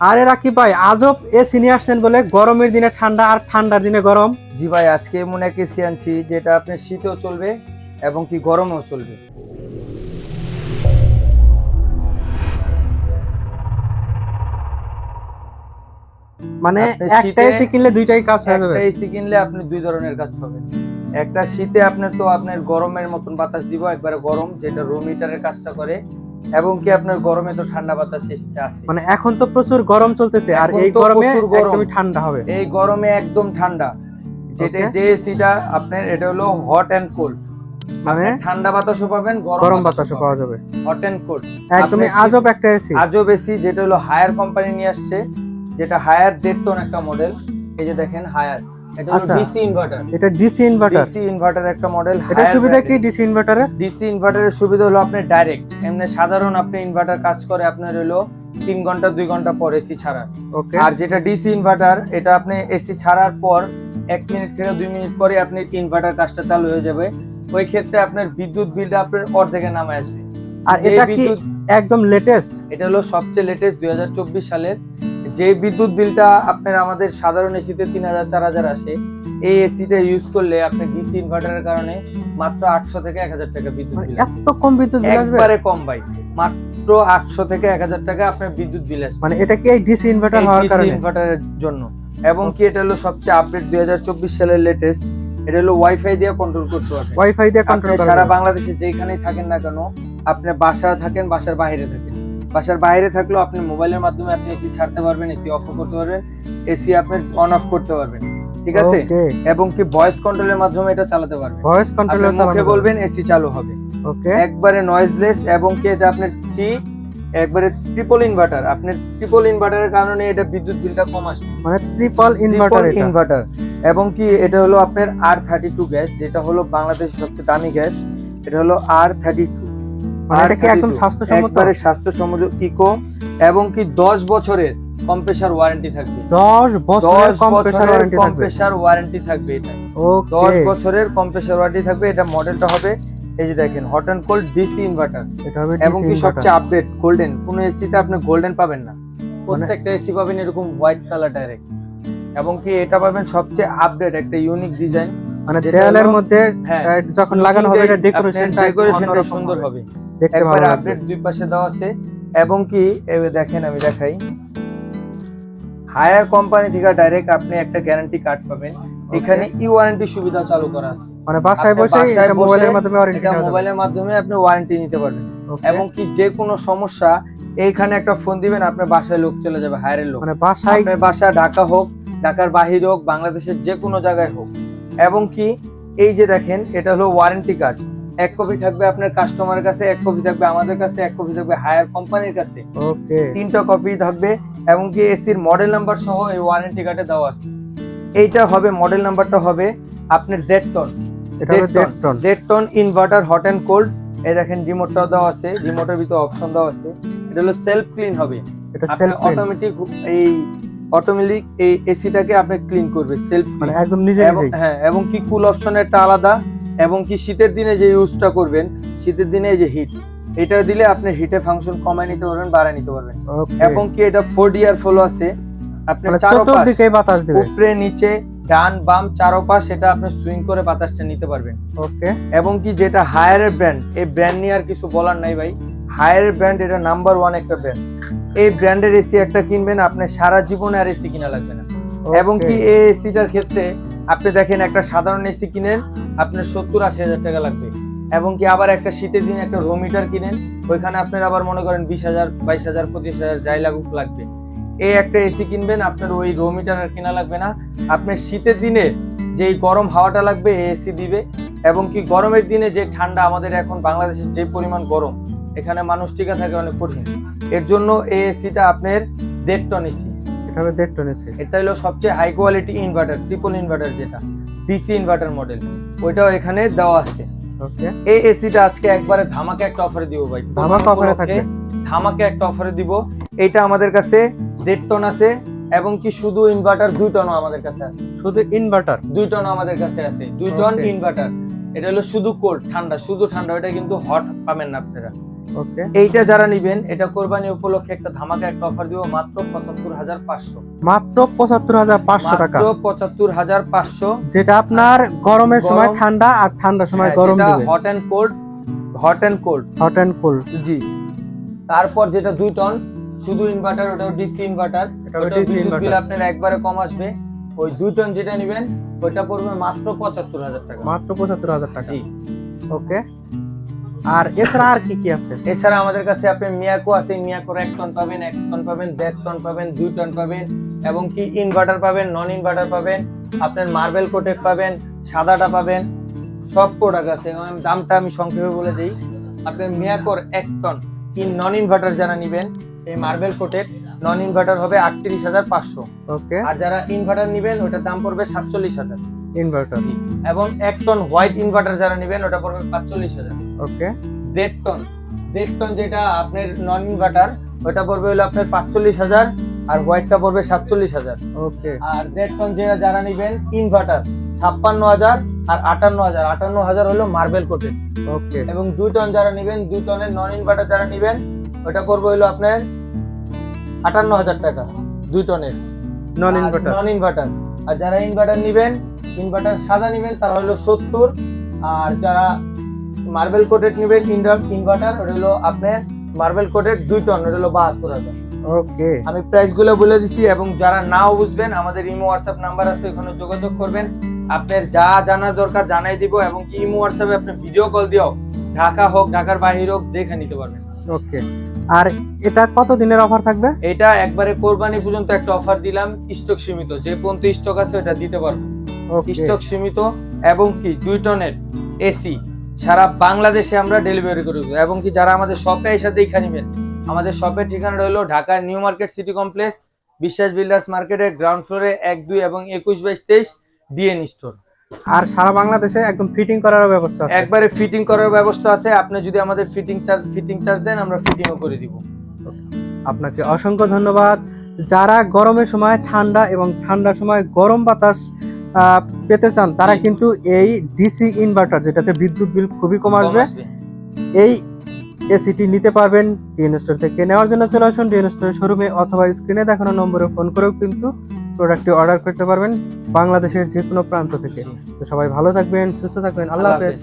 আরে রাকি ভাই আজব এসি নিয়ে আসছেন বলে গরমের দিনে ঠান্ডা আর ঠান্ডার দিনে গরম। জি ভাই আজকে এমন এক এসি আনছি যেটা আপনার শীতেও চলবে এবং কি গরমেও চলবে। মানে একটা এসি কিনলে দুইটাই কাজ হয়ে যাবে। একটা এসি কিনলে আপনি দুই ধরনের কাজ পাবেন একটা শীতে আপনার তো আপনার গরমের মতন বাতাস দিব একবারে গরম যেটা রুম হিটারের কাজটা করে। এবং কি আপনার গরমে তো ঠান্ডা বাতাস এসে আছে। মানে এখন তো প্রচুর গরম চলতেছে আর এই গরমে একদমই ঠান্ডা হবে। এই গরমে একদম ঠান্ডা। যেটা যে এসিটা আপনার এটা হলো হট অ্যান্ড কোল্ড মানে ঠান্ডা বাতাসও পাবেন গরম বাতাসও পাওয়া যাবে। হট অ্যান্ড কোল্ড একদমই আজব একটা এসি আজও বেশি যেটা হলো হায়ার কোম্পানি নিয়ে আসছে যেটা হায়ার দেড় টন একটা মডেল এই যে দেখেন হায়ার আচ্ছা। ডিসি ইনভার্টার এটা ডিসি ইনভার্টার ডিসি ইনভার্টার একটা মডেল এটা সুবিধা কি ডিসি ইনভার্টারের ডিসি ইনভার্টারের সুবিধা হলো আপনি ডাইরেক্ট এমনি সাধারণ আপনি ইনভার্টার কাজ করে আপনার হলো তিন ঘণ্টা দুই ঘণ্টা পর এসি ছাড়া ওকে আর যেটা ডিসি ইনভার্টার এটা আপনি এসি ছাড়ার পর এক মিনিট থেকে দুই মিনিট পরে আপনি ইনভার্টার কাজটা চালু হয়ে যাবে। ওই ক্ষেত্রে আপনার বিদ্যুৎ বিলটা আপনার অর্ধেকে নামে আসবে। আর এটা কি একদম লেটেস্ট এটা হলো সবচেয়ে লেটেস্ট দুই হাজার চব্বিশ সালের যে বিদ্যুৎ বিলটা আপনার আমাদের সাধারণ এসিতে তিন হাজার চার হাজার আসে এই এসিটা ইউজ করলে আপনি ডিসি ইনভার্টারের কারণে মাত্র আটশো থেকে এক হাজার টাকা বিদ্যুৎ মানে বিল এত কম বিদ্যুৎ বিল আসবে? একবারে কম ভাই মাত্র আটশো থেকে এক হাজার টাকা আপনার বিদ্যুৎ বিল আসবে। মানে এটা কি এই ডিসি ইনভার্টার হওয়ার কারণে? ইনভার্টারের জন্য। এবং কি এটা হলো সবচেয়ে আপডেট দুই হাজার চব্বিশ সালের লেটেস্ট এটা হলো ওয়াইফাই দিয়ে কন্ট্রোল করতে পারবেন ওয়াইফাই দিয়ে কন্ট্রোল সারা বাংলাদেশে যেখানেই থাকেন না কেন আপনি বাসা থাকেন বাসার বাইরে থাকেন। বাসার বাইরে থাকলেও আপনি মোবাইলের মাধ্যমে আপনি এসি ছাড়তে পারবেন এসি অফ করতে পারবেন এসি আপনি অন অফ করতে পারবেন ঠিক আছে? এবং কি ভয়েস কন্ট্রোলের মাধ্যমে এটা চালাতে পারবেন। ভয়েস আপনি কন্ট্রোলার মুখে বলবেন এসি চালু হবে। ওকে একবারে নয়েজলেস এবং কি এটা আপনার থ্রি একবারে ট্রিপল ইনভার্টার আপনার ট্রিপল ইনভার্টারের কারণে এটা বিদ্যুৎ বিলটা কম আসবে। মানে ট্রিপল ইনভার্টার ইনভার্টার এবং কি এটা হলো আপনার আর থার্টি টু গ্যাস যেটা হলো বাংলাদেশের সবচেয়ে দামি গ্যাস এটা হলো আর থার্টি টু এটা কি একদম স্বাস্থ্যসম্মত? একবারে স্বাস্থ্যসম্মত ইকো এবং কি দশ বছরের কম্প্রেসার ওয়ারেন্টি থাকবে। 10 বছরের দশ কম প্রেসার বছরের ওয়ারেন্টি থাকবে। কম্প্রেসার ওয়ারেন্টি থাকবে এটা। ওকে বছরের কম্প্রেসার ওয়ারেন্টি থাকবে এটা মডেলটা হবে এই যে দেখেন hot and cold DC inverter এটা হবে এবং কি সবচেয়ে আপডেট গোল্ডেন কোন এসিতে আপনি গোল্ডেন পাবেন না। মানে প্রত্যেকটা এসি পাবেন এরকম হোয়াইট কালার ডাইরেক্ট এবং কি এটা পাবেন সবচেয়ে আপডেট একটা ইউনিক ডিজাইন মানে দেওয়ালের মধ্যে হ্যাঁ। যখন লাগানো হবে এটা ডেকোরেশনটা সুন্দর হবে। দেখতে ভালো আপডেট দুই পাশে দেওয়া আছে। এবং কি দেখেন আমি দেখাই। হায়ার কোম্পানি থেকে ডাইরেক্ট আপনি একটা গ্যারান্টি কার্ড পাবেন। এখানে ই ওয়ারেন্টি সুবিধা চালু করা আছে। মানে বাসায় বসে এটা মোবাইলের মাধ্যমে ওয়ারেন্টি মোবাইলের মাধ্যমে আপনি ওয়ারেন্টি নিতে পারবেন। এবং কি যে কোনো সমস্যা এইখানে একটা ফোন দিবেন আপনার বাসায় লোক চলে যাবে হায়ারের লোক। মানে বাসায় আপনার বাসা ঢাকা হোক ঢাকার বাহির হোক বাংলাদেশের যে কোনো জায়গায় হোক। এবং কি এই যে দেখেন এটা হলো ওয়ারেন্টি কার্ড এক কপি থাকবে আপনার কাস্টমারের কাছে এক কপি থাকবে আমাদের কাছে এক কপি থাকবে হায়ার কোম্পানির কাছে। ওকে তিনটা কপি থাকবে এবং কি এসির মডেল নাম্বার সহ এই ওয়ারেন্টি কার্ডে দেওয়া আছে। এইটা হবে মডেল নাম্বারটা হবে আপনার দেড় টন এটা হবে দেড় ton inverter hot and cold এই দেখেন রিমোটটাও দেওয়া আছে রিমোটের ভিতরে অপশন দেওয়া আছে। এটা হলো সেলফ ক্লিন হবে। এটা সেলফ অটোমেটিক এই অটোমেটিক এই এসিটাকে আপনি ক্লিন করবে সেলফ মানে একদম নিজে নিজেই। হ্যাঁ এবং কি কুল অপশন একটা আলাদা এবং কি শীতের দিনে যে ইউজটা করবেন শীতের দিনে এই যে হিট এটা দিলে আপনি হিটের ফাংশন কমায় নিতে পারবেন বাড়ায় নিতে পারবেন। এবং কি এটা ফোর ডিয়ার ফলো আছে আপনি মানে চতুর্দিকে বাতাস দিবে। উপরে নিচে ডান বাম চারোপাশ সেটা আপনি সুইং করে বাতাসটা নিতে পারবেন। ওকে এবং কি যেটা হায়ারের ব্র্যান্ড এই ব্র্যান্ড নিয়ে আর কিছু বলার নাই ভাই। হায়ার ব্র্যান্ড এটা নাম্বার ওয়ান একটা ব্র্যান্ড এই ব্র্যান্ডের এসি একটা কিনবেন আপনার সারা জীবনে আর এসি কিনা লাগবে না। এবং কি এই এসিটার ক্ষেত্রে আপনি দেখেন একটা সাধারণ এসি কিনেন, আপনার সত্তর আশি হাজার টাকা লাগবে। এবং কি আবার একটা শীতের দিনে একটা রুম হিটার কিনেন, ওইখানে আপনার আবার মনে করেন বিশ হাজার, বাইশ হাজার, পঁচিশ হাজার যাই লাগুক লাগবে। এই একটা এসি কিনবেন, আপনার ওই রুম হিটার আর কেনা লাগবে না। আপনার শীতের দিনে যে গরম হাওয়াটা লাগবে, এই এসি দিবে। এবং কি গরমের দিনে যে ঠান্ডা আমাদের এখন বাংলাদেশের যে পরিমাণ গরম, এখানে মানুষ টিকা থাকে অনেক কঠিন। এর জন্য এই এসিটা আপনার দেড় টন এসি এটা হবে দেড় টন এসি এটা হলো সবচেয়ে high quality inverter triple inverter যেটা ডিসি ইনভার্টার মডেল ওইটাও এখানে দেওয়া আছে। ওকে এই এসিটা আজকে একবারে ধামাকে একটা অফারে দিব ভাই। ধামাকা অফারে থাকবে? ধামাকে একটা অফারে দিব। এটা আমাদের কাছে দেড় টন আছে এবং কি শুধু ইনভার্টার দুই টনও আমাদের কাছে আছে। শুধু ইনভার্টার দুই টন আমাদের কাছে আছে। দুই টন ইনভার্টার এটা হলো শুধু কোল্ড ঠান্ডা শুধু ঠান্ডা ওটা কিন্তু হট পাবেন না আপনারা। ওকে এইটা যারা নিবেন এটা কোরবানি উপলক্ষে একটা ধামাকা একটা অফার দিব মাত্র পঁচাত্তর হাজার পাঁচশো। মাত্র পঁচাত্তর হাজার পাঁচশো টাকা। পঁচাত্তর হাজার পাঁচশো। যেটা আপনার গরমের সময় ঠান্ডা আর ঠান্ডার সময় গরম hot and cold hot and cold hot and cool জি। তারপর যেটা দুই টন শুধু ইনভার্টার ওটা ডিসি ইনভার্টার ওটা ডিসি ইনভার্টার আপনার একবারে কম আসবে। ওই দুই টন যেটা নেবেন ওইটা পড়বে মাত্র পঁচাত্তর হাজার টাকা। মাত্র পঁচাত্তর হাজার টাকা। জি। ওকে আর এছাড়া আর কি কি আছে? এছাড়া আমাদের কাছে আপনি মিয়াকো আছে মিয়াকোর এক টন পাবেন এক টন পাবেন দেড় টন পাবেন দুই টন পাবেন এবং কি ইনভার্টার পাবেন নন ইনভার্টার পাবেন আপনার মার্বেল কোটেক পাবেন সাদাটা পাবেন সব প্রোডাক্ট আছে। দামটা আমি সংক্ষেপে বলে দিই। আপনার মিয়াকোর এক টন কি নন ইনভার্টার যারা নেবেন এই মার্বেল কোটেক নন ইনভার্টার হবে আটত্রিশ হাজার পাঁচশো। ওকে আর যারা ইনভার্টার নেবেন ওটার দাম পড়বে সাতচল্লিশ হাজার। ইনভার্টার এবং এক টন হোয়াইট ইনভার্টার যারা নেবেন ওটা পড়বে পাঁচচল্লিশ হাজার। ওকে দেড় টন দেড় টন যেটা আপনার নন ইনভার্টার ওটা পড়বে হলো আপনার পাঁচচল্লিশ হাজার আর হোয়াইটটা পড়বে সাতচল্লিশ হাজার। ওকে আর দেড় টন যেটা যারা নেবেন ইনভার্টার ছাপ্পান্ন হাজার আর আটান্ন হাজার। আটান্ন হাজার হলো মার্বেল কোটেড ওকে এবং দুই টন যারা নেবেন দুই টনের নন ইনভার্টার যারা নেবেন ওটা পড়বে হলো আপনার আটান্ন হাজার টাকা দুই টনের নন ইনভার্টার নন ইনভার্টার আর যারা ইনভার্টার নেবেন ইনভার্টার সাদা নেবেন তারা হলো সত্তর। আর যারা মার্বেল কোটেড নেবেন ইনভার্টার ওটা হলো আপনার মার্বেল কোটেড দুই টন ওটা হলো বাহাত্তর হাজার। ওকে। আমি প্রাইসগুলো বলে দিছি এবং যারা নাও বুঝবেন আমাদের ইমো হোয়াটসঅ্যাপ নাম্বার আছে ওখানে যোগাযোগ করবেন। আপনার যা জানার দরকার জানাই দিব এবং কি ইমো হোয়াটসঅ্যাপে আপনি ভিডিও কল দিও ঢাকা হোক ঢাকার বাহির হোক দেখে নিতে পারবেন। ওকে। আর এটা কত দিনের অফার থাকবে? এটা একবারে কোরবানি পর্যন্ত একটা অফার দিলাম স্টক সীমিত। যে পর্যন্ত স্টক আছে ওটা দিতে পারব। স্টক সীমিত এবং কি দুই টনের এসি সারা বাংলাদেশে আমরা ডেলিভারি করে দেবো। এবং কি যারা আমাদের শপে এসে দেখা নিবেন আমাদের শপের ঠিকানা হলো Dhaka New Market City Complex Biswas Builders মার্কেটের গ্রাউন্ড ফ্লোরে এক দুই এবং একুশ বাইশ তেইশ ডিএন স্টোর। আর সারা বাংলাদেশে একদম ফিটিং করার ব্যবস্থা আছে। একবারে ফিটিং করার ব্যবস্থা আছে। আপনি যদি আমাদের ফিটিং চার্জ ফিটিং চার্জ দেন আমরা ফিটিংও করে দিব। আপনাকে অসংখ্য ধন্যবাদ। যারা গরমের সময় ঠান্ডা এবং ঠান্ডার সময় গরম বাতাস পেতে চান তারা কিন্তু এই ডিসি ইনভার্টার যেটাতে বিদ্যুৎ বিল খুবই কম আসবে। এই এসিটি নিতে পারবেন ডিএন স্টোর থেকে নেওয়ার জন্য চলে আসুন ডিএন স্টোরের শোরুমে অথবা স্ক্রিনে দেখানো নম্বরে ফোন করেও কিন্তু প্রোডাক্টটি অর্ডার করতে পারবেন বাংলাদেশের যে কোনো প্রান্ত থেকে। তো সবাই ভালো থাকবেন সুস্থ থাকবেন আল্লাহ হাফেজ।